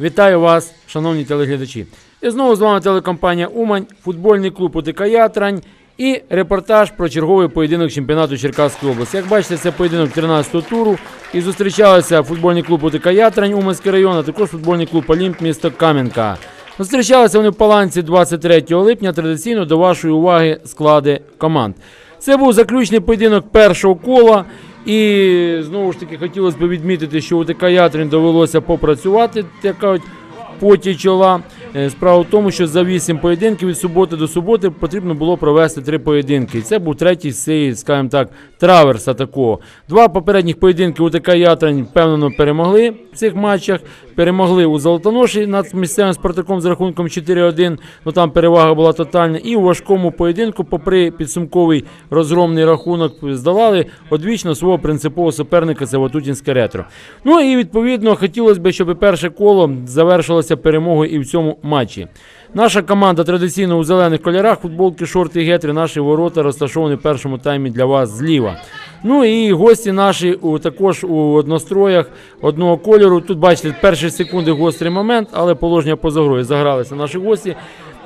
Вітаю вас, шановні телеглядачі. І знову з вами телекомпанія Умань, футбольний клуб УТК Ятрань і репортаж про черговий поєдинок чемпіонату Черкаської області. Як бачите, це поєдинок 13-го туру. І зустрічалися футбольний клуб УТК Ятрань, Уманський район, а також футбольний клуб Олімп, місто Кам'янка. Зустрічалися вони в Паланці 23 липня. Традиційно до вашої уваги склади команд. Це був заключний поєдинок першого кола. І знову ж таки хотілося б відмітити, що у ТК Ятрин довелося попрацювати, кажуть, поті чола. Е, Справа в тому, що за 8 поєдинків від суботи до суботи потрібно було провести три поєдинки. Це був третій цієї, скажімо так, траверса такого. Два попередніх поєдинки у ТК Ятрань впевнено перемогли в цих матчах. Перемогли у Золотоноші над місцевим Спартаком з рахунком 4-1. Ну там перевага була тотальна. І у важкому поєдинку, попри підсумковий розгромний рахунок, здолали одвічно свого принципового суперника це Ватутінське ретро. Ну і відповідно хотілося б, щоб перше коло завершилося перемогою і в цьому матчі. Наша команда традиційно у зелених кольорах, футболки, шорти і гетри. Наші ворота розташовані в першому таймі для вас зліва. Ну і гості наші у, також у одностроях одного кольору. Тут бачите, перші секунди гострий момент, але положення поза грою. Загралися наші гості.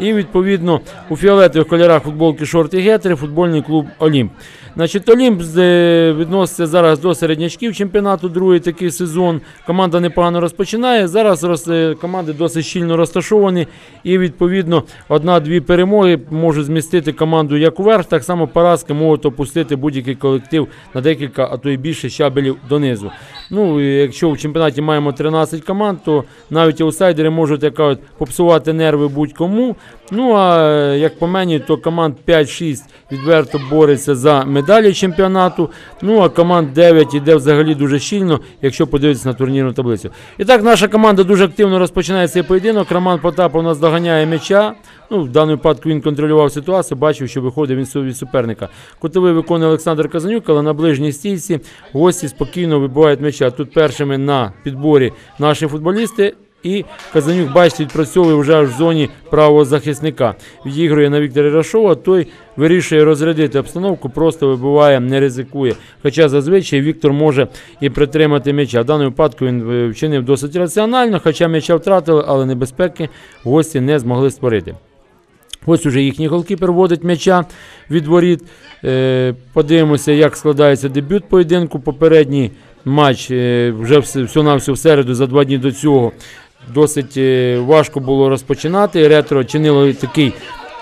І відповідно у фіолетових кольорах футболки, шорти гетри, футбольний клуб Олімп. Значить, Олімп е, відноситься зараз до середнячків чемпіонату, другий такий сезон. Команда непогано розпочинає. Зараз е, команди досить щільно розташовані, і відповідно одна-дві перемоги можуть змістити команду як уверх, так само поразки можуть опустити будь-який колектив на декілька, а то й більше щабелів донизу. Ну, якщо в чемпіонаті маємо 13 команд, то навіть аутсайдери можуть попсувати нерви будь-кому. Ну а як по мені, то команд 5-6 відверто бореться за медалі чемпіонату. Ну а команд 9 іде взагалі дуже щільно, якщо подивитися на турнірну таблицю. І так, наша команда дуже активно розпочинає цей поєдинок. Роман Потапов нас доганяє м'яча. Ну, в даному випадку він контролював ситуацію, бачив, що виходив він від суперника. Кутовий виконує Олександр Казанюк, але на ближній стійці гості спокійно вибивають м'яча. Тут першими на підборі наші футболісти. І Казанюк, бачите, відпрацьовує вже в зоні правого захисника. Відігрує на Віктора Рашова, той вирішує розрядити обстановку, просто вибиває, не ризикує. Хоча зазвичай Віктор може і притримати м'яча. В даному випадку він е, вчинив досить раціонально, хоча м'яча втратили, але небезпеки гості не змогли створити. Ось уже їхній голкіпер вводить м'яча від воріт. Е, подивимося, як складається дебют поєдинку. Попередній матч е, вже все на все в середу за два дні до цього. Досить е, важко було розпочинати. Ретро чинило такий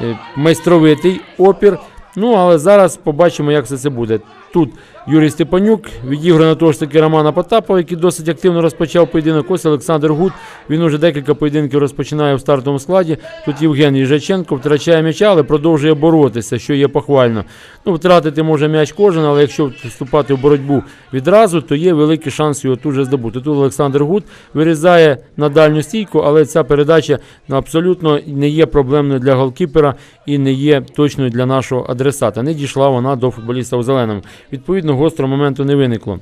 е, майстровитий опір. Ну, але зараз побачимо, як все це буде. Тут Юрій Степанюк відіграє на того ж таки Романа Потапова, який досить активно розпочав поєдинок. Ось Олександр Гуд. Він уже декілька поєдинків розпочинає в стартовому складі. Тут Євген Їжаченко втрачає м'яча, але продовжує боротися, що є похвально. Ну, втратити може м'яч кожен, але якщо вступати в боротьбу відразу, то є великий шанс його тут же здобути. Тут Олександр Гуд вирізає на дальню стійку, але ця передача абсолютно не є проблемною для голкіпера і не є точною для нашого адресата. Не дійшла вона до футболіста у зеленому. Відповідно, гострого моменту не виникло.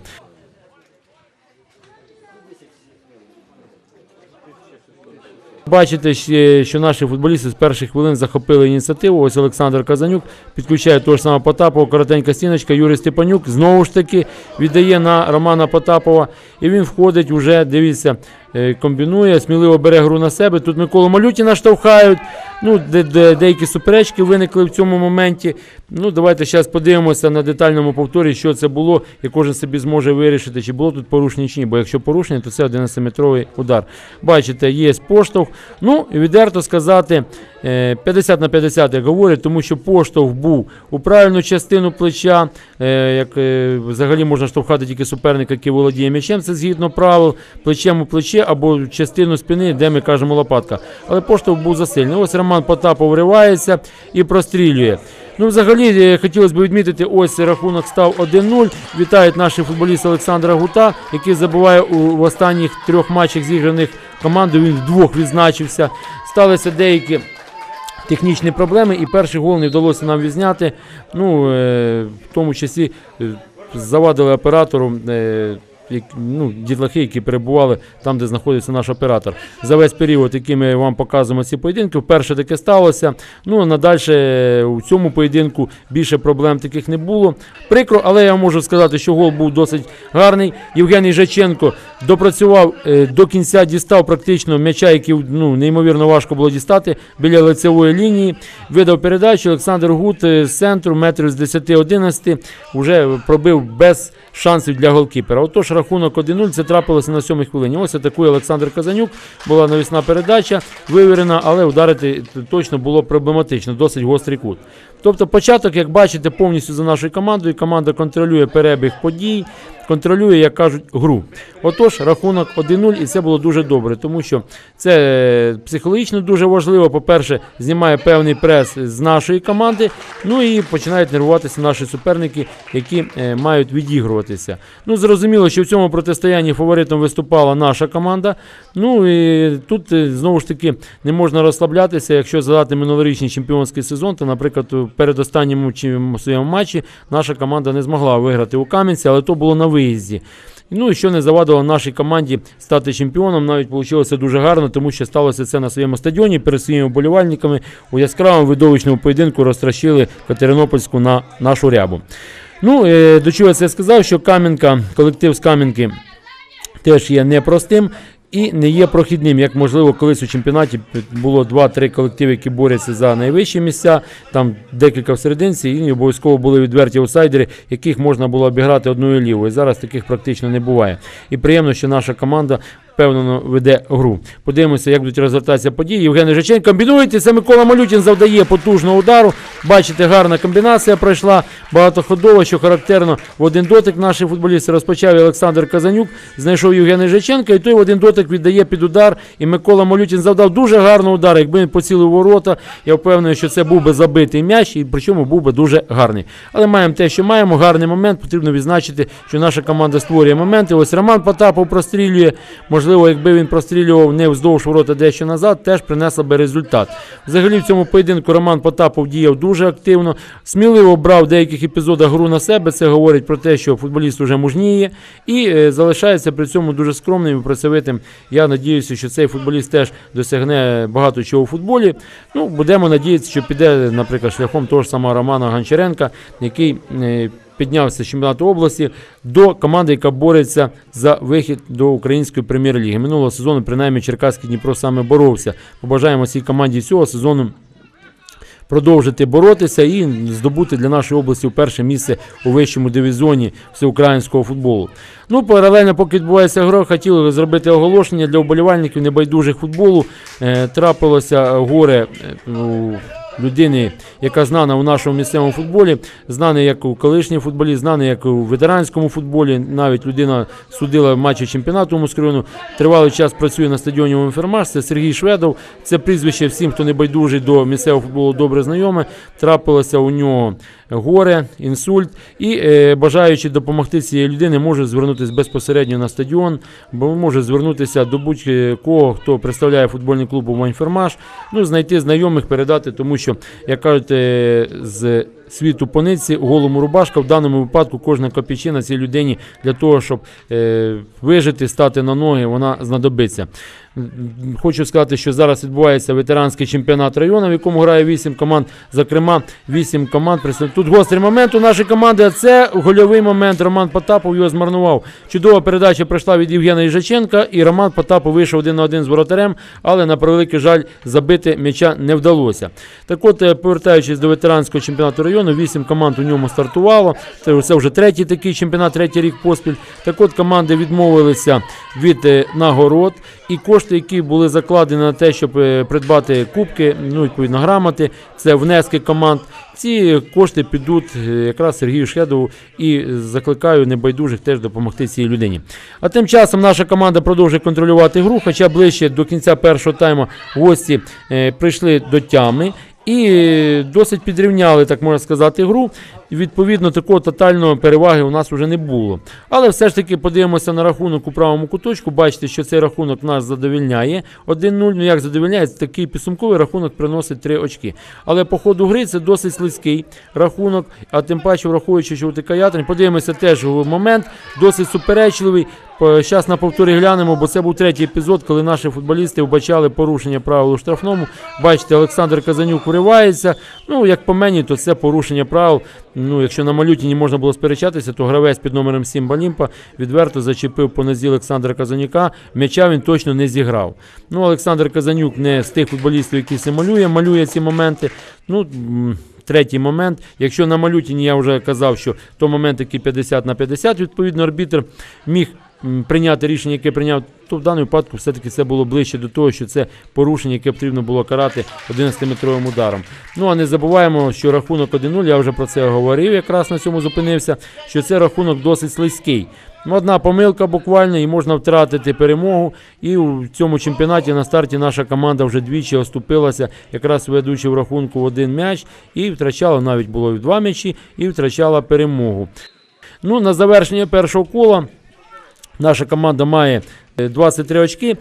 Бачите, що наші футболісти з перших хвилин захопили ініціативу. Ось Олександр Казанюк підключає того ж самого Потапова, коротенька стіночка. Юрій Степанюк знову ж таки віддає на Романа Потапова. І він входить уже, дивіться, комбінує, сміливо бере гру на себе. Тут Миколу Малютіна штовхають. Ну, де, де, деякі суперечки виникли в цьому моменті. Ну, давайте зараз подивимося на детальному повторі, що це було, і кожен собі зможе вирішити, чи було тут порушення чи ні. Бо якщо порушення, то це 11-метровий удар. Бачите, є поштовх. Ну, відверто сказати, е, 50 на 50, як говорять, тому що поштовх був у правильну частину плеча. е, Як е, взагалі можна штовхати тільки суперника, який володіє м'ячем, це згідно правил, плечем у плече або частину спини, де ми кажемо лопатка. Але поштовх був засильний. Ось Роман Потапов вривається і прострілює. Ну, взагалі, е, хотілося б відмітити, ось рахунок став 1-0. Вітають наші футболісти Олександра Гута, який забуває у в останніх трьох матчах зіграних командою. Він вдвох відзначився. Сталися деякі технічні проблеми, і перший гол не вдалося нам відзняти. Ну, е, в тому числі е, завадили оператору. Е, ну, дітлахи, які перебували там, де знаходиться наш оператор. За весь період, який ми вам показуємо ці поєдинки, вперше таке сталося. Ну, а надальше у цьому поєдинку більше проблем таких не було. Прикро, але я можу сказати, що гол був досить гарний. Євгеній Жаченко допрацював е, до кінця, дістав практично м'яча, який ну, неймовірно важко було дістати біля лицевої лінії. Видав передачу. Олександр Гут е, з центру, метрів з 10-11, вже пробив без шансів для голкіпера. Отож, рахунок 1-0, це трапилося на сьомій хвилині. Ось атакує Олександр Казанюк. Була навісна передача, вивірена, але ударити точно було проблематично, досить гострий кут. Тобто початок, як бачите, повністю за нашою командою. Команда контролює перебіг подій, контролює, як кажуть, гру. Отож, рахунок 1-0, і це було дуже добре, тому що це е, психологічно дуже важливо. По-перше, знімає певний прес з нашої команди. Ну і починають нервуватися наші суперники, які е, мають відігруватися. Ну, зрозуміло, що в цьому протистоянні фаворитом виступала наша команда. Ну і тут е, знову ж таки не можна розслаблятися. Якщо згадати минулорічний чемпіонський сезон, то, наприклад, у передостанньому своєму матчі наша команда не змогла виграти у Кам'янці, але то було на виїзді. Ну і що не завадило нашій команді стати чемпіоном, навіть вийшло дуже гарно, тому що сталося це на своєму стадіоні перед своїми вболівальниками. У яскравому видовищному поєдинку розтращили Катеринопольську на нашу рябу. Ну, е, до чого це сказав, що Кам'янка, колектив з Кам'янки теж є непростим. І не є прохідним, як можливо, колись у чемпіонаті було 2-3 колективи, які борються за найвищі місця, там декілька в серединці, і обов'язково були відверті аутсайдери, яких можна було обіграти одною лівою. Зараз таких практично не буває. І приємно, що наша команда впевнено веде гру. Подивимося, як будуть розвертатися події. Євгений Жиченко комбінується. Микола Малютін завдає потужного удару. Бачите, гарна комбінація пройшла багатоходова, що характерно в один дотик наші футболісти розпочав Олександр Казанюк, знайшов Євгеній Жиченка, і той в один дотик віддає під удар. І Микола Малютін завдав дуже гарний удар. Якби він поцілив ворота, я впевнений, що це був би забитий м'яч, і причому був би дуже гарний. Але маємо те, що маємо. Гарний момент. Потрібно відзначити, що наша команда створює моменти. Ось Роман Потапов прострілює. Можливо, якби він прострілював не вздовж ворота дещо назад, теж принесла би результат. Взагалі в цьому поєдинку Роман Потапов діяв дуже активно, сміливо брав деяких епізодах гру на себе. Це говорить про те, що футболіст вже мужніє і е, залишається при цьому дуже скромним і працьовитим. Я надіюся, що цей футболіст теж досягне багато чого у футболі. Ну, будемо надіятися, що піде, наприклад, шляхом того ж самого Романа Гончаренка, який. Піднявся з чемпіонату області до команди, яка бореться за вихід до української прем'єр-ліги. Минулого сезону, принаймні, Черкаський Дніпро саме боровся. Побажаємо цій команді цього сезону продовжити боротися і здобути для нашої області перше місце у вищому дивізіоні всеукраїнського футболу. Ну, паралельно, поки відбувається гра, хотіли зробити оголошення для вболівальників небайдужих футболу. Е, трапилося горе е, людини, яка знана у нашому місцевому футболі, знаний як у колишній футболі, знаний як у ветеранському футболі. Навіть людина судила в матчі чемпіонату Москвину. Тривалий час працює на стадіоні Уніфермаш. Це Сергій Шведов. Це прізвище всім, хто не байдужий до місцевого футболу, добре знайоме. Трапилося у нього горе, інсульт. І е, бажаючи допомогти цієї людини, може звернутися безпосередньо на стадіон, бо може звернутися до будь-кого, хто представляє футбольний клуб Уніфермаш, ну, знайти знайомих, передати, тому що, як кажуть, е, з світу пониці голому рубашка. В даному випадку кожна копійчина цій людині для того, щоб е, вижити, стати на ноги, вона знадобиться. Хочу сказати, що зараз відбувається ветеранський чемпіонат району, в якому грає 8 команд. Зокрема, 8 команд. Тут гострий момент у нашої команди, а це гольовий момент. Роман Потапов його змарнував. Чудова передача прийшла від Євгена Іжаченка, і Роман Потапов вийшов один на один з воротарем, але на превеликий жаль забити м'яча не вдалося. Так от, е, повертаючись до ветеранського чемпіонату району, 8 команд у ньому стартувало. Це, вже третій такий чемпіонат, третій рік поспіль. Так от команди відмовилися від е, нагород. І кошти, які були закладені на те, щоб е, придбати кубки, ну відповідно грамоти, це внески команд. Ці кошти підуть е, якраз Сергію Шедову і закликаю небайдужих теж допомогти цій людині. А тим часом наша команда продовжує контролювати гру, хоча ближче до кінця першого тайму гості прийшли до тями. І досить підрівняли, так можна сказати, гру. Відповідно, такого тотальної переваги у нас вже не було. Але все ж таки подивимося на рахунок у правому куточку. Бачите, що цей рахунок нас задовільняє. 1-0. Ну як задовільняє, такий підсумковий рахунок приносить 3 очки. Але по ходу гри це досить слизький рахунок. А тим паче, враховуючи, що у ТК Ятрин, подивимося теж момент, досить суперечливий. Зараз на повторі глянемо, бо це був третій епізод, коли наші футболісти вбачали порушення правил у штрафному. Бачите, Олександр Казанюк виривається. Ну, як по мені, то це порушення правил. Ну, якщо на малютіні можна було сперечатися, то гравець під номером 7 Балімпа відверто зачепив по нозі Олександра Казанюка. М'яча він точно не зіграв. Ну, Олександр Казанюк не з тих футболістів, які симулює, малює ці моменти. Ну, Третій момент. Якщо на малютіні я вже казав, що то момент, який 50 на 50, відповідно, арбітр міг прийняти рішення, яке прийняв, то в даному випадку все-таки це було ближче до того, що це порушення, яке потрібно було карати 11-метровим ударом. Ну а не забуваємо, що рахунок 1-0, я вже про це говорив, якраз на цьому зупинився, що це рахунок досить слизький. Ну, Одна помилка буквально, і можна втратити перемогу. І у цьому чемпіонаті на старті наша команда вже двічі оступилася, якраз ведучи в рахунку в один м'яч, і втрачала навіть було і два м'ячі, і втрачала перемогу. Ну, на завершення першого кола наша команда має е, 23 очки.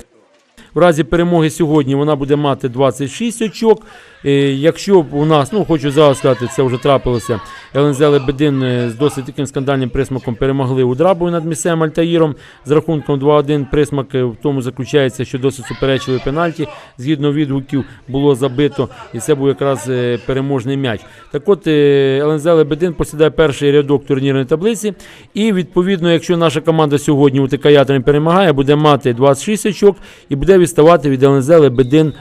В разі перемоги сьогодні вона буде мати 26 очок. Е, Якщо б у нас, ну хочу зараз сказати, це вже трапилося. ЛНЗ Лебедин е, з досить таким скандальним присмаком перемогли у Драбою над місцевим Альтаїром з рахунком 2-1. Присмак е, в тому заключається, що досить суперечливий пенальті. Згідно відгуків було забито, і це був якраз переможний м'яч. Так от ЛНЗ Лебедин посідає перший рядок турнірної таблиці. І відповідно, якщо наша команда сьогодні у Ятрин перемагає, буде мати 26 очок і буде відставати від ЛНЗ Лебедин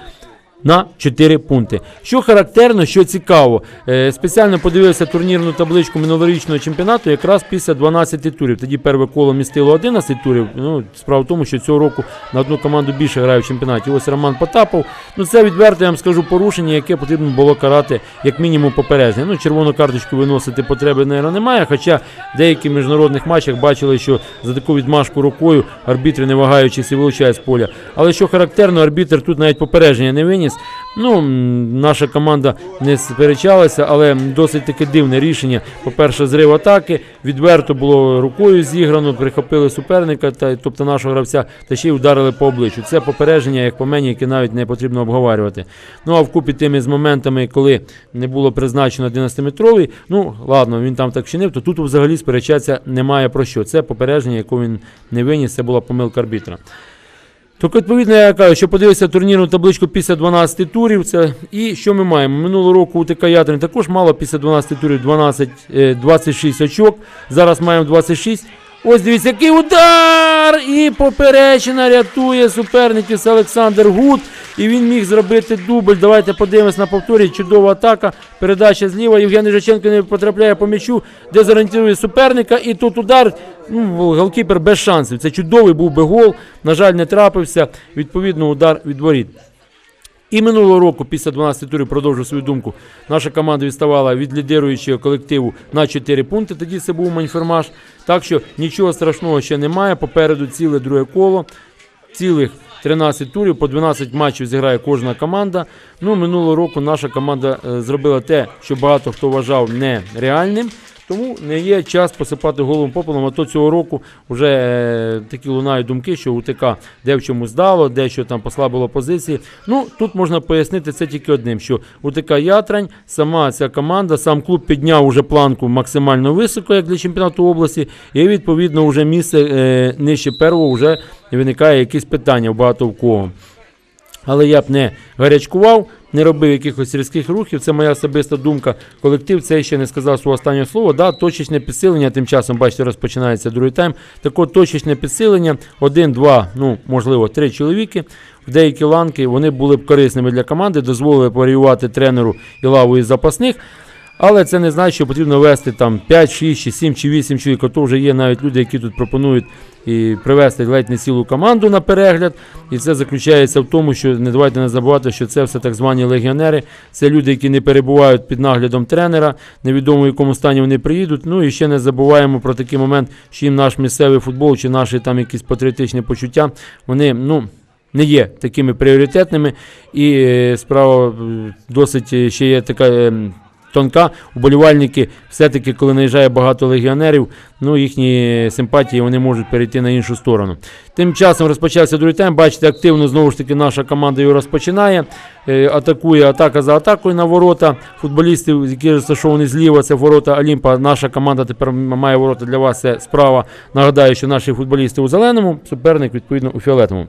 на 4 пункти. Що характерно, що цікаво, е, спеціально подивився турнірну табличку минулорічного чемпіонату якраз після 12 турів. Тоді перше коло містило 11 турів. Ну, справа в тому, що цього року на одну команду більше грає в чемпіонаті. Ось Роман Потапов. Ну це відверто я вам скажу порушення, яке потрібно було карати як мінімум попередження. Ну, червону карточку виносити потреби, мабуть, немає. Хоча в міжнародних матчах бачили, що за таку відмашку рукою арбітри, не вагаючись, і вилучають з поля. Але що характерно, арбітр тут навіть попередження не виніс. Ну, наша команда не сперечалася, але досить таке дивне рішення. По-перше, зрив атаки, відверто було рукою зіграно, прихопили суперника, та, тобто нашого гравця, та ще й ударили по обличчю. Це попередження, як по мені, яке навіть не потрібно обговорювати. Ну а вкупі тими з моментами, коли не було призначено 11-метровий, ну ладно, він там так чинив, то тут взагалі сперечатися немає про що. Це попередження, яке він не виніс, це була помилка арбітра. Так, відповідно, я кажу, що подивився турнірну табличку після 12 турів. Це, і що ми маємо? Минулого року УТК Ятрин також мало після 12 турів 12, е, 26 очок. Зараз маємо 26. Ось дивіться, який удар! І поперечина рятує суперників Олександр Гуд. І він міг зробити дубль. Давайте подивимось на повторі. Чудова атака. Передача зліва. Євген Жаченко не потрапляє по м'ячу, де зорієнтує суперника. І тут удар. Ну, голкіпер без шансів. Це чудовий був би гол. На жаль, не трапився. Відповідно, удар від воріт. І минулого року, після 12 турів, продовжу свою думку, наша команда відставала від лідируючого колективу на 4 пункти. Тоді це був маньфермаш. Так що нічого страшного ще немає. Попереду ціле друге коло, цілих 13 турів, по 12 матчів зіграє кожна команда. Ну, минулого року наша команда е, зробила те, що багато хто вважав нереальним. Тому не є час посипати голову попелом, а то цього року вже е, такі лунають думки, що УТК де в чому здало, дещо там послабило позиції. Ну тут можна пояснити це тільки одним: що УТК Ятрань, сама ця команда, сам клуб підняв уже планку максимально високо, як для чемпіонату області, і відповідно вже місце е, нижче первого вже виникає якісь питання багато в кого. Але я б не гарячкував, не робив якихось різких рухів. Це моя особиста думка. Колектив це ще не сказав свого останнього слова. Да, точечне підсилення. Тим часом, бачите, розпочинається другий тайм. Так от точечне підсилення, один, два, ну можливо, три чоловіки. В деякі ланки вони були б корисними для команди, дозволили варіювати тренеру і лаву із запасних. Але це не значить, що потрібно вести там 5, 6, чи 7 чи 8 чоловік. А то вже є навіть люди, які тут пропонують і привести ледь не цілу команду на перегляд. І це заключається в тому, що не давайте не забувати, що це все так звані легіонери. Це люди, які не перебувають під наглядом тренера. Невідомо в якому стані вони приїдуть. Ну і ще не забуваємо про такий момент, що їм наш місцевий футбол чи наші там якісь патріотичні почуття. Вони, ну. не є такими пріоритетними. І е, справа досить ще є така. Тонка, уболівальники, все-таки, коли наїжджає багато легіонерів, ну їхні симпатії вони можуть перейти на іншу сторону. Тим часом розпочався другий тайм. Бачите, активно знову ж таки наша команда його розпочинає. Е, атакує атака за атакою на ворота. Футболістів, які розташовані зліва, це ворота Олімпа. Наша команда тепер має ворота для вас. Це справа. Нагадаю, що наші футболісти у зеленому, суперник відповідно у фіолетовому.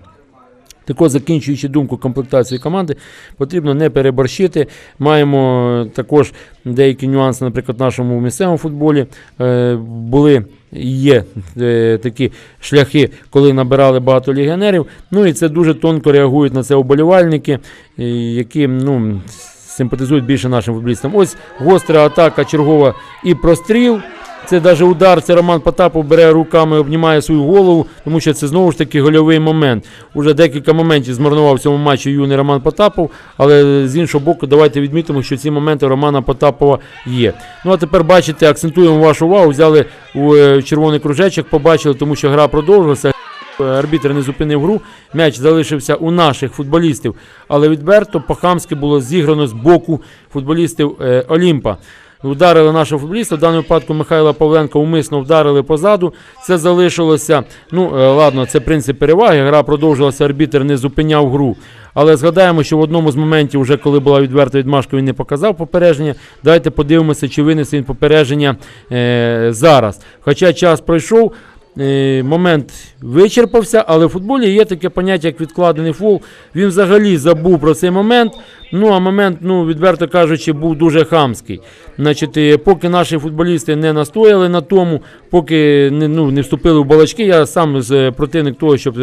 Тако, закінчуючи думку комплектації команди, потрібно не переборщити. Маємо е, також деякі нюанси, наприклад, в нашому місцевому футболі. Е, були є е, такі шляхи, коли набирали багато легіонерів. Ну і це дуже тонко реагують на це оболівальники, які ну, симпатизують більше нашим футболістам. Ось гостра атака чергова і простріл. Це навіть удар, це Роман Потапов бере руками, обнімає свою голову, тому що це знову ж таки гольовий момент. Уже декілька моментів змарнував в цьому матчі юний Роман Потапов, але з іншого боку, давайте відмітимо, що ці моменти Романа Потапова є. Ну а тепер бачите, акцентуємо вашу увагу, взяли у е, червоний кружечок, побачили, тому що гра продовжилася. Арбітр не зупинив гру, м'яч залишився у наших футболістів, але відверто по-хамськи було зіграно з боку футболістів е, Олімпа. Ударили нашого футболіста. В даному випадку Михайла Павленка умисно вдарили позаду. Це залишилося. Ну, е, ладно, це принцип переваги. Гра продовжилася, арбітер не зупиняв гру. Але згадаємо, що в одному з моментів, вже коли була відверта відмашка, він не показав попередження. Давайте подивимося, чи винесе він попередження е, зараз. Хоча час пройшов. Е, Момент вичерпався, але в футболі є таке поняття, як відкладений фол. Він взагалі забув про цей момент. Ну а момент, ну відверто кажучи, був дуже хамський. Значить, е, поки наші футболісти не настояли на тому, поки не, ну, не вступили в балачки, я сам з е, противник того, щоб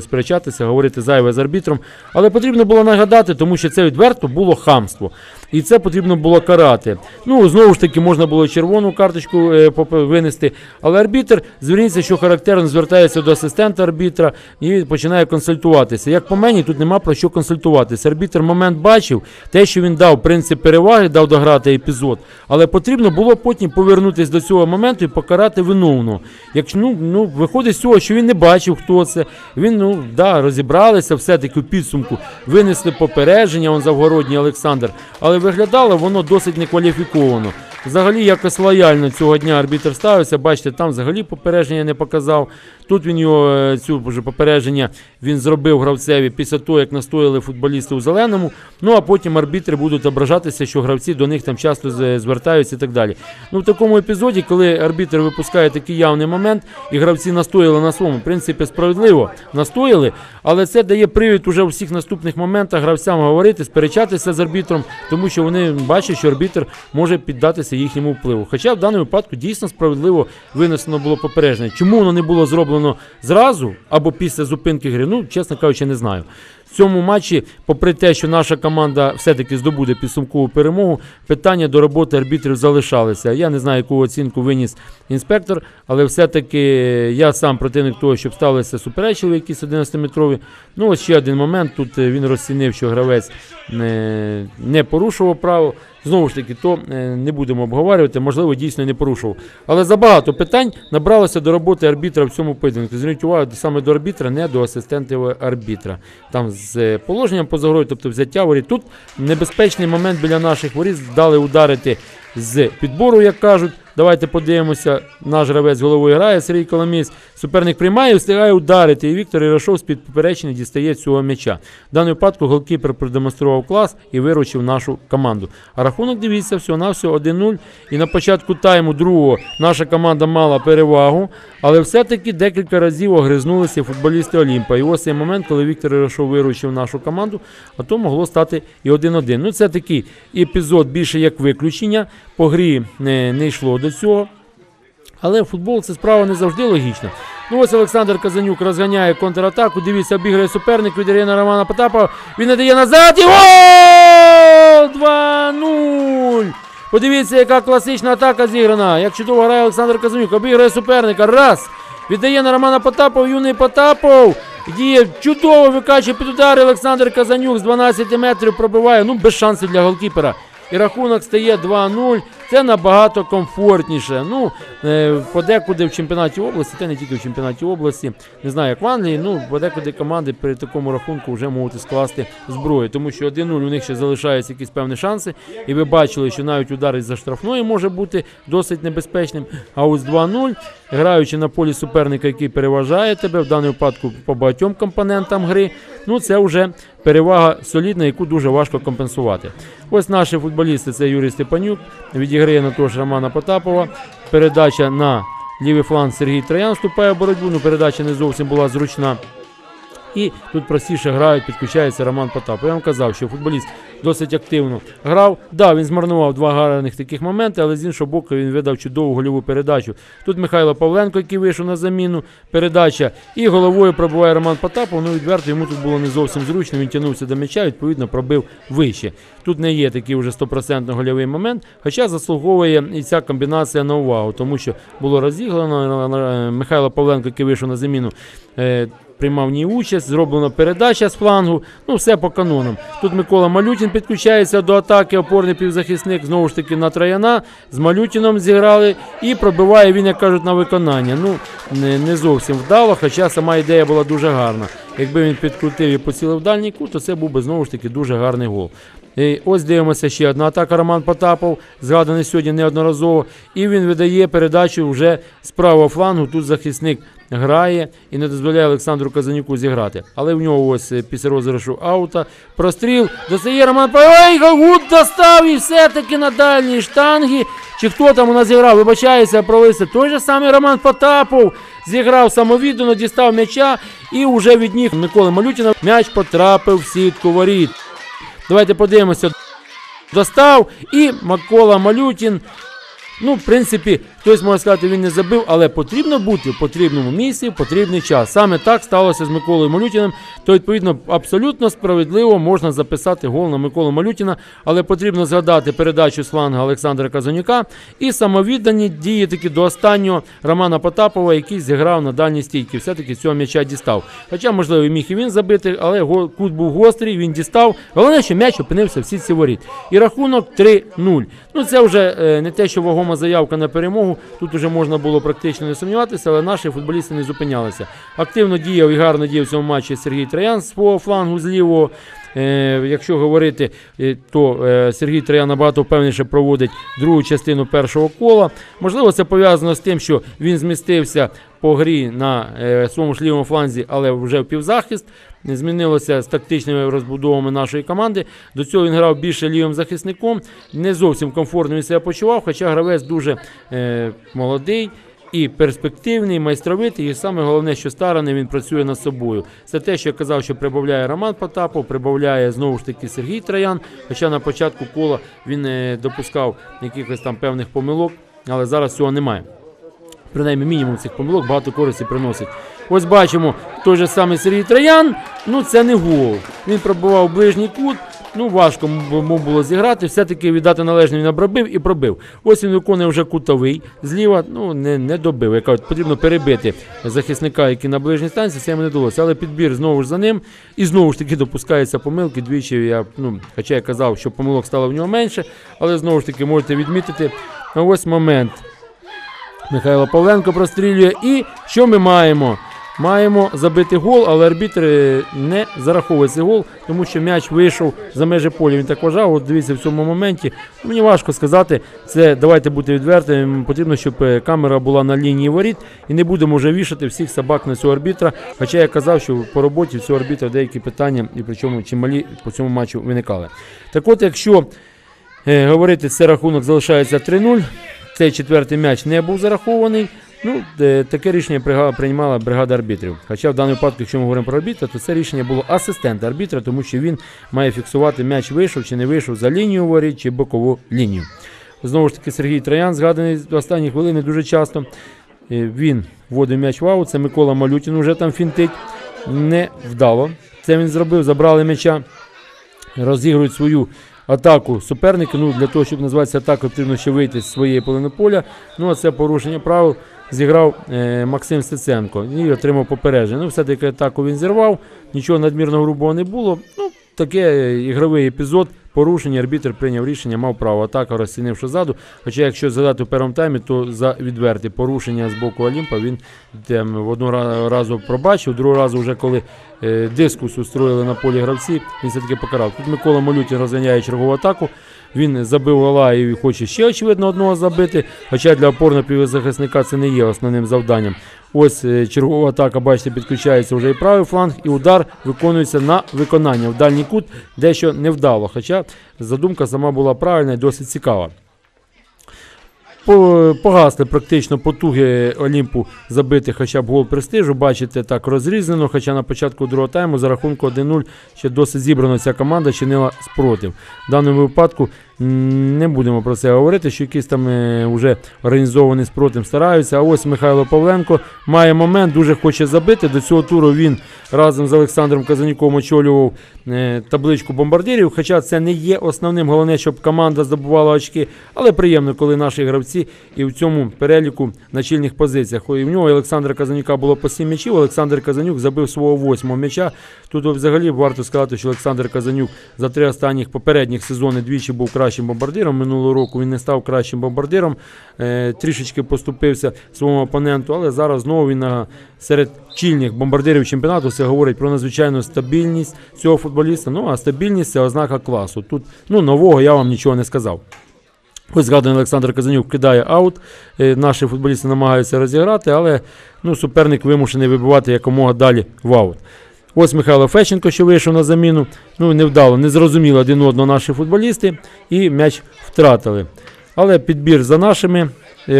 сперечатися, говорити зайве з арбітром. Але потрібно було нагадати, тому що це відверто було хамство. І це потрібно було карати. Ну, знову ж таки, можна було червону карточку е, винести. Але арбітр, зверніться, що характерно звертається до асистента арбітра і починає консультуватися. Як по мені, тут нема про що консультуватися. Арбітр момент бачив, те, що він дав принцип переваги, дав дограти епізод. Але потрібно було потім повернутися до цього моменту і покарати виновного. Якщо ну, ну виходить з цього, що він не бачив, хто це. Він ну да, розібралися все-таки у підсумку, винесли попередження, он Завгородній Олександр. Але виглядало воно досить некваліфіковано. Взагалі якось лояльно цього дня арбітр ставився. Бачите, там взагалі попередження не показав. Тут він його е, цю вже попередження він зробив гравцеві після того, як настояли футболісти у зеленому. Ну а потім арбітри будуть ображатися, що гравці до них там часто звертаються і так далі. Ну в такому епізоді, коли арбітр випускає такий явний момент, і гравці настояли на своєму, в принципі, справедливо настояли, але це дає привід уже у всіх наступних моментах гравцям говорити, сперечатися з арбітром, тому що вони бачать, що арбітр може піддатися їхньому впливу. Хоча в даному випадку дійсно справедливо винесено було попередження. Чому воно не було зроблено зразу або після зупинки гри? Ну, чесно кажучи, не знаю. Цьому матчі, попри те, що наша команда все-таки здобуде підсумкову перемогу, питання до роботи арбітрів залишалися. Я не знаю, яку оцінку виніс інспектор, але все-таки я сам противник того, щоб ставилися суперечливі якісь 11-метрові. Ну, ось ще один момент. Тут е, він розцінив, що гравець не, не порушував право. Знову ж таки, то е, не будемо обговорювати, можливо, дійсно не порушував. Але забагато питань набралося до роботи арбітра в цьому поєдинку. Зверніть увагу саме до арбітра, не до асистентів арбітра. Там з положенням поза грою, тобто взяття воріт. Тут небезпечний момент біля наших воріт дали ударити з підбору, як кажуть. Давайте подивимося. Наш гравець головою грає Сергій Коломієць. Суперник приймає встигає ударити. І Віктор Ірашов з під поперечення дістає цього м'яча. В даному випадку голкіпер продемонстрував клас і виручив нашу команду. А рахунок дивіться, всього на всього 1-0. І на початку тайму другого наша команда мала перевагу, але все-таки декілька разів огризнулися футболісти Олімпа. І ось цей момент, коли Віктор Ірашов виручив нашу команду, а то могло стати і 1-1. Ну, це такий епізод більше як виключення. По грі не, йшло до цього. Але футбол це справа не завжди логічна. Ну ось Олександр Казанюк розганяє контратаку. Дивіться, обіграє суперник від Ірина Романа Потапова. Він не дає назад. І гол! 2-0! Подивіться, яка класична атака зіграна. Як чудово грає Олександр Казанюк. Обіграє суперника. Раз. Віддає на Романа Потапов. Юний Потапов. Діє чудово викачує під удари Олександр Казанюк з 12 метрів пробиває. Ну, без шансів для голкіпера. І рахунок стає 2-0. Це набагато комфортніше. Ну, е, подекуди в чемпіонаті області, та не тільки в чемпіонаті області, не знаю, як в Англії, ну, подекуди команди при такому рахунку вже можуть скласти зброю, тому що 1-0 у них ще залишаються якісь певні шанси. І ви бачили, що навіть удар із-за штрафної може бути досить небезпечним. А ось 2-0, граючи на полі суперника, який переважає тебе, в даному випадку по багатьом компонентам гри, ну це вже перевага солідна, яку дуже важко компенсувати. Ось наші футболісти це Юрій Степанюк, відіграє на того Романа Потапова. Передача на лівий фланг Сергій Троян вступає в боротьбу. Ну, передача не зовсім була зручна. І тут простіше грають, підключається Роман Потапов. Я вам казав, що футболіст досить активно грав. Да, він змарнував два гарних таких моменти, але з іншого боку він видав чудову гольову передачу. Тут Михайло Павленко, який вийшов на заміну. Передача і головою пробиває Роман Потапов. Ну відверто йому тут було не зовсім зручно. Він тягнувся до м'яча, відповідно, пробив вище. Тут не є такий вже стопроцентно гольовий момент, хоча заслуговує і ця комбінація на увагу, тому що було розіграно е, Михайло Павленко, який вийшов на заміну. Приймав в ній участь, зроблена передача з флангу. Ну, все по канонам. Тут Микола Малютін підключається до атаки, опорний півзахисник, знову ж таки на Трояна. З Малютіном зіграли і пробиває він, як кажуть, на виконання. Ну, не, не зовсім вдало, хоча сама ідея була дуже гарна. Якби він підкрутив і поцілив дальній кут, то це був би знову ж таки дуже гарний гол. І ось дивимося ще одна атака. Роман Потапов, згаданий сьогодні неодноразово. І він видає передачу вже з правого флангу. Тут захисник грає і не дозволяє Олександру Казанюку зіграти. Але в нього ось е, після розіграшу аута. Простріл. Достає Роман. Ой, Гагут достав і все-таки на дальній штангі. Чи хто там у нас зіграв? Вибачається, провалився. Той же самий Роман Потапов зіграв самовіддано, дістав м'яча і вже від ніг Миколи Малютіна м'яч потрапив в сітку воріт. Давайте подивимося. Достав і Микола Малютін. Ну, в принципі, хтось може сказати, він не забив, але потрібно бути в потрібному місці в потрібний час. Саме так сталося з Миколою Малютіним. То, відповідно, абсолютно справедливо можна записати гол на Миколу Малютіна, але потрібно згадати передачу з фланга Олександра Казанюка і самовіддані дії таки до останнього Романа Потапова, який зіграв на дальній стійці. Все-таки цього м'яча дістав. Хоча, можливо, міг і він забити, але кут був гострий, він дістав. Головне, що м'яч опинився в сітці воріт. І рахунок 3-0. Ну, це вже е, не те, що вагома заявка на перемогу. Тут уже можна було практично не сумніватися, але наші футболісти не зупинялися. Активно діяв і гарно діяв в цьому матчі Сергій Троян з свого флангу з лівого. Е, якщо говорити, е, то е, Сергій Троян набагато впевненіше проводить другу частину першого кола. Можливо, це пов'язано з тим, що він змістився по грі на своєму ж лівому фланзі, але вже в півзахист. Змінилося з тактичними розбудовами нашої команди. До цього він грав більше лівим захисником. Не зовсім комфортно він себе почував, хоча гравець дуже молодий. І перспективний, майстровитий, і саме головне, що стараний, він працює над собою. Це те, що я казав, що прибавляє Роман Потапов, прибавляє знову ж таки Сергій Троян. Хоча на початку кола він не допускав якихось там певних помилок, але зараз цього немає. Принаймні мінімум цих помилок багато користі приносить. Ось бачимо той же самий Сергій Троян. Ну це не гол. Він пробував ближній кут. Ну важко йому було зіграти. Все-таки віддати належне він обробив і пробив. Ось він виконує вже кутовий зліва. Ну не, не добив. Яка от потрібно перебити захисника, який на ближній станції. Це йому не вдалося. Але підбір знову ж за ним. І знову ж таки допускаються помилки. Двічі я ну, хоча я казав, що помилок стало в нього менше, але знову ж таки можете відмітити. Ось момент. Михайло Павленко прострілює. І що ми маємо? Маємо забити гол, але арбітр е, не зараховує цей гол, тому що м'яч вийшов за межі поля. Він так вважав. От дивіться в цьому моменті. Мені важко сказати. Це давайте бути відвертими. Потрібно, щоб е, камера була на лінії воріт, і не будемо вже вішати всіх собак на цього арбітра. Хоча я казав, що по роботі цього арбітра деякі питання, і причому чималі по цьому матчу виникали. Так от, якщо е, говорити, це рахунок залишається 3-0. Цей четвертий м'яч не був зарахований. Ну, е, таке рішення приймала бригада арбітрів. Хоча в даному випадку, якщо ми говоримо про арбітра, то це рішення було асистента арбітра, тому що він має фіксувати м'яч вийшов чи не вийшов за лінію воріт чи бокову лінію. Знову ж таки, Сергій Троян, згаданий в останні хвилини дуже часто. Е, Він вводив м'яч в аут, це Микола Малютін вже там фінтить. Не вдало. Це він зробив, забрали м'яча, розігрують свою атаку суперника. Ну, для того, щоб називатися атакою, потрібно ще вийти з своєї половини поля. Ну, а це порушення правил зіграв е, Максим Стеценко і отримав попередження. Ну, все-таки атаку він зірвав, нічого надмірно грубого не було. Ну, таке е, ігровий епізод порушення. Арбітр прийняв рішення, мав право. Атака розцінивши ззаду. Хоча, якщо згадати в першому таймі, то за відверті порушення з боку Олімпа він там, в одну разу пробачив, другого разу, вже коли е, дискус устроїли на полі гравці, він все-таки покарав. Тут Микола Малютін розганяє чергову атаку. Він забив гола і хоче ще, очевидно, одного забити. Хоча для опорного півзахисника це не є основним завданням. Ось е, чергова атака, бачите, підключається вже і правий фланг, і удар виконується на виконання в дальній кут, дещо невдало. Хоча задумка сама була правильна і досить цікава. По- Погасли практично потуги Олімпу забити хоча б гол престижу. Бачите, так розрізнено. Хоча на початку другого тайму за рахунку 1-0 ще досить зібрано ця команда чинила спротив. В даному випадку не будемо про це говорити, що якийсь там е, вже організований спротив стараються. А ось Михайло Павленко має момент, дуже хоче забити. До цього туру він разом з Олександром Казанюком очолював е, табличку бомбардирів. Хоча це не є основним. Головне, щоб команда здобувала очки. Але приємно, коли наші гравці і в цьому переліку на чільних позиціях. І в нього Олександра Казанюка було по 7 м'ячів. Олександр Казанюк забив свого восьмого м'яча. Тут взагалі варто сказати, що Олександр Казанюк за три останніх попередніх сезони двічі був кращим бомбардиром. Минулого року він не став кращим бомбардиром. Е, трішечки поступився своєму опоненту, але зараз знову він серед чільних бомбардирів чемпіонату. Це говорить про надзвичайну стабільність цього футболіста. Ну а стабільність це ознака класу. Тут ну нового я вам нічого не сказав. Ось згаданий Олександр Казанюк кидає аут. Е, Наші футболісти намагаються розіграти, але ну, суперник вимушений вибивати якомога далі в аут. Ось Михайло Фещенко, що вийшов на заміну. Ну, невдало, не зрозуміли один одного наші футболісти і м'яч втратили. Але підбір за нашими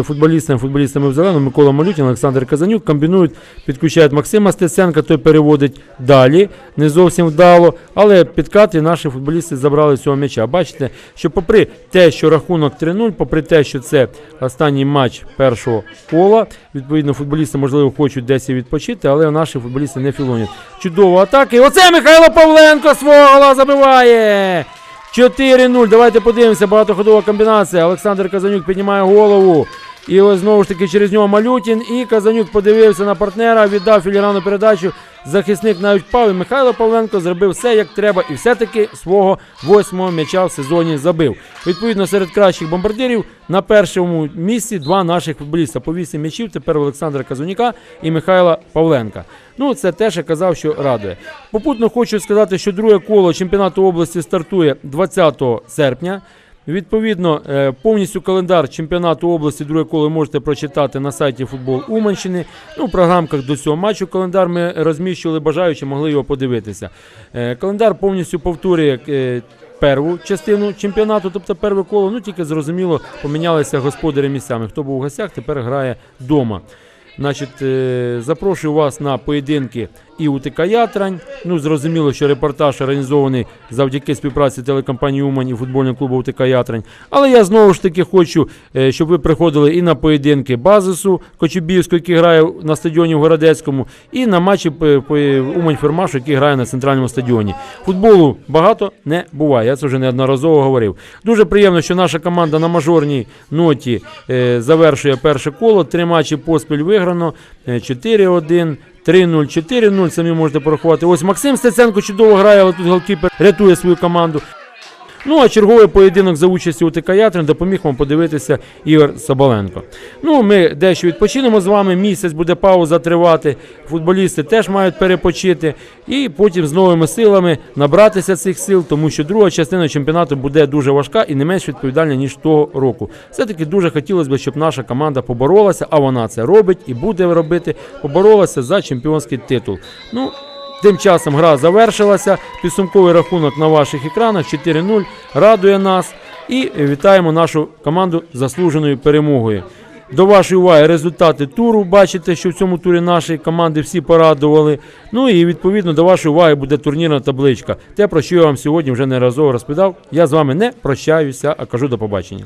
футболістами, футболістами в зеленому, Микола Малютін, Олександр Казанюк комбінують, підключають Максима Стеценка, той переводить далі, не зовсім вдало. Але підкати наші футболісти забрали цього м'яча. Бачите, що попри те, що рахунок 3-0, попри те, що це останній матч першого кола, відповідно, футболісти, можливо, хочуть десь і відпочити, але наші футболісти не філонять. Чудова атака. І оце Михайло Павленко свого гола забиває. 4-0. Давайте подивимося. Багатоходова комбінація. Олександр Казанюк піднімає голову. І ось знову ж таки через нього Малютін. І Казанюк подивився на партнера, віддав філірану передачу. Захисник навіть впав. І Михайло Павленко зробив все як треба. І все-таки свого восьмого м'яча в сезоні забив. Відповідно, серед кращих бомбардирів на першому місці два наших футболіста. По вісім м'ячів. Тепер Олександра Казанюка і Михайла Павленка. Ну, це теж я казав, що радує. Попутно хочу сказати, що друге коло чемпіонату області стартує 20 серпня. Відповідно, е, повністю календар чемпіонату області друге коло можете прочитати на сайті футбол Уманщини. Ну, в програмках до цього матчу календар ми розміщували, бажаючи могли його подивитися. Е, Календар повністю повторює. е, Перву частину чемпіонату, тобто перше коло, ну тільки зрозуміло, помінялися господарі місцями. Хто був у гостях, тепер грає вдома. Значить, запрошую вас на поєдинки і УТК Ятрань. Ну, зрозуміло, що репортаж організований завдяки співпраці телекомпанії Умань і футбольного клубу УТК Ятрань. Але я знову ж таки хочу, е, щоб ви приходили і на поєдинки базису Кочубівського, який грає на стадіоні в Городецькому, і на матчі по- по- Умань Фермашу, який грає на центральному стадіоні. Футболу багато не буває. Я це вже неодноразово говорив. Дуже приємно, що наша команда на мажорній ноті е, завершує перше коло. Три матчі поспіль виграно. Е, 4-1. 3-0, 4-0, самі можете порахувати. Ось Максим Стеценко чудово грає, але тут голкіпер рятує свою команду. Ну а черговий поєдинок за участі УТК Ятрин допоміг вам подивитися Ігор Соболенко. Ну, ми дещо відпочинемо з вами. Місяць буде пауза тривати. Футболісти теж мають перепочити. І потім з новими силами набратися цих сил, тому що друга частина чемпіонату буде дуже важка і не менш відповідальна, ніж того року. Все-таки дуже хотілося б, щоб наша команда поборолася, а вона це робить і буде робити. Поборолася за чемпіонський титул. Ну, Тим часом гра завершилася. Підсумковий рахунок на ваших екранах 4-0 радує нас. І вітаємо нашу команду заслуженою перемогою. До вашої уваги результати туру. Бачите, що в цьому турі наші команди всі порадували. Ну і відповідно до вашої уваги буде турнірна табличка. Те, про що я вам сьогодні вже неразово розповідав. Я з вами не прощаюся, а кажу до побачення.